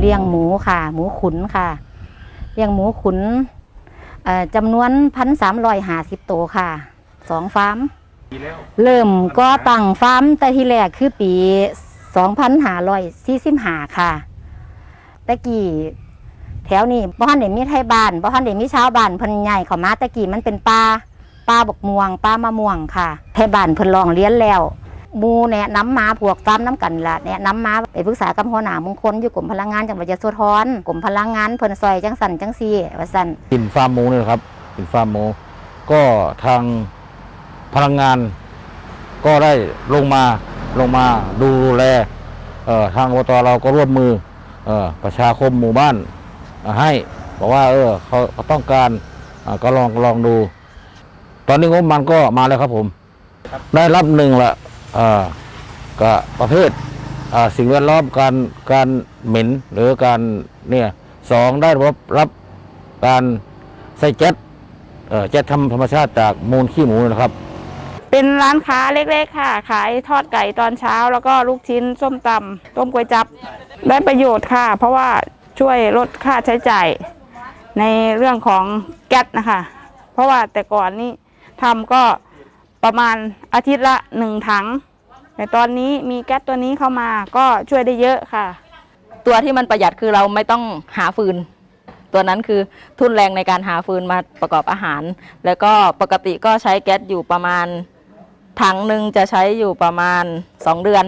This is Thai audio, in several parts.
เลี้ยงหมูค่ะ หมูขุนค่ะ เลี้ยงหมูขุนจำนวนพันสามร้อยห้าสิบตัวค่ะสองฟาร์มเริ่มก็ตั้งฟาร์มแต่ที่แรกคือปีสองพันห้าร้อยสี่สิบห้าค่ะตะกี้แถวนี้บ้านเด็มีไทยบ้านบ้านเด็มีชาวบ้านพิ่นใหญ่เขามาตะกี้มันเป็นป่าป่าบกม่วงป่ามะม่วงค่ะไทยบ้านเพิ่นลองเลี้ยนแล้ว มูแนะน้ำมาพวกฟามน้ำกันละแนะน้ำมาไปปรึกษากับหัวหน้ามงคลอยู่กรมพลังงานจังหวัดยะโสธรกรมพลังงานเพิ่นซอยจังสันจังซีว่าสันกินฟาร์มหมูนี่แหละครับกินฟาร์มหมูก็ทางพลังงาน ก็ได้ลงมาลงมาดูแลเอ่อทางอบตเราก็ร่วมมือเอ่อประชาคมหมู่บ้านอ่าให้บอกว่า เออเขาเขาต้องการอ่าก็ลองลองดู ตอนนี้งบมันก็มาแล้วครับผม ได้รับหนึ่งละ ก็ประเภทสิ่งแวดล้อมการการเหม็นหรือการเนี่ยสองได้รับรับการใส่แก๊สแก๊สทำธรรมชาติจากมูลขี้หมูนะครับ เป็นร้านค้าเล็กๆค่ะ ขายทอดไก่ตอนเช้า แล้วก็ลูกชิ้นส้มตำต้มก๋วยจับ ได้ประโยชน์ค่ะ เพราะว่าช่วยลดค่าใช้จ่ายในเรื่องของแก๊สนะคะ เพราะว่าแต่ก่อนนี้ทำก็ ประมาณอาทิตย์ละหนึ่งถัง แต่ตอนนี้มีแก๊สตัวนี้เข้ามาก็ช่วยได้เยอะค่ะ ตัวที่มันประหยัดคือเราไม่ต้องหาฟืน ตัวนั้นคือทุนแรงในการหาฟืนมาประกอบอาหาร แล้วก็ปกติก็ใช้แก๊สอยู่ประมาณถังหนึ่งจะใช้อยู่ประมาณ 2 เดือน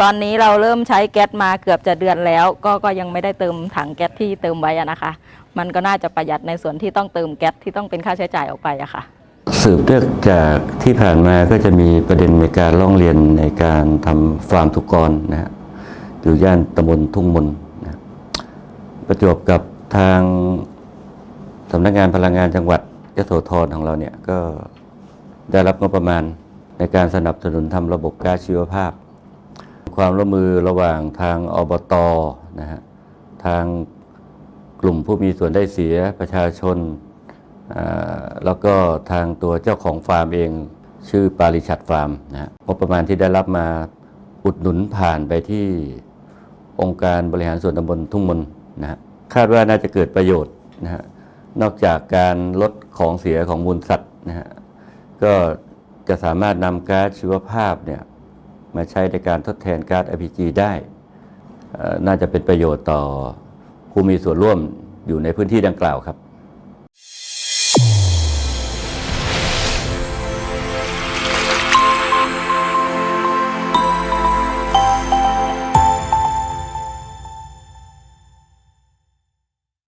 ตอนนี้เราเริ่มใช้แก๊สมาเกือบจะเดือนแล้ว ก็ก็ยังไม่ได้เติมถังแก๊สที่เติมไว้นะคะ มันก็น่าจะประหยัดในส่วนที่ต้องเติมแก๊สที่ต้องเป็นค่าใช้จ่ายออกไปอะค่ะ สืบเนื่องจากที่ผ่านมาก็จะมีประเด็นในการร้องเรียนในการทำฟาร์มทุกกรนะฮะอยู่ย่านตำบลทุ่งมนนะประจวบกับทางสำนักงานพลังงานจังหวัดยโสธรของเราเนี่ยก็ได้รับงบประมาณในการสนับสนุนทำระบบก๊าซชีวภาพ ความร่วมมือระหว่างทางอบตนะฮะทางกลุ่มผู้มีส่วนได้เสียประชาชน แล้วก็ทางตัวเจ้าของฟาร์มเองชื่อปาริชัดฟาร์มนะงบประมาณที่ได้รับมาอุดหนุนผ่านไปที่องค์การบริหารส่วนตำบลทุ่งมนนะฮะคาดว่าน่าจะเกิดประโยชน์นะฮะนอกจากการลดของเสียของมูลสัตว์นะฮะก็จะสามารถนำก๊าซชีวภาพเนี่ยมาใช้ในการทดแทนก๊าซ LPG ได้น่าจะเป็นประโยชน์ต่อผู้มีส่วนร่วมอยู่ในพื้นที่ดังกล่าวครับ